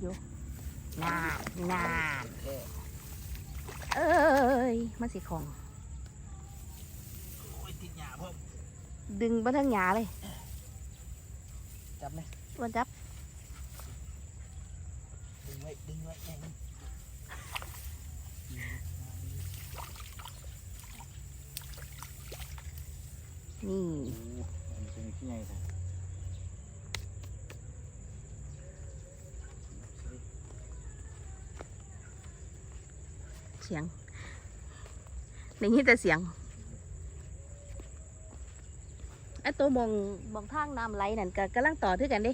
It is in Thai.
อยู่นานนานแค่เอ้ยมาสิของโอ้ยติดหยาเพิ่มดึงมาทั้งหยาเลย จับไหมอ้วนจับ ดึงไว้ ดึงไว้แน่นนี่อันนี้เป็นที่ไงครับ เสียงได้ยินแต่เสียงไอ้ตัวมองมองทางน้ำไหลนั่นก็กำลังต่อด้วยกันเดิ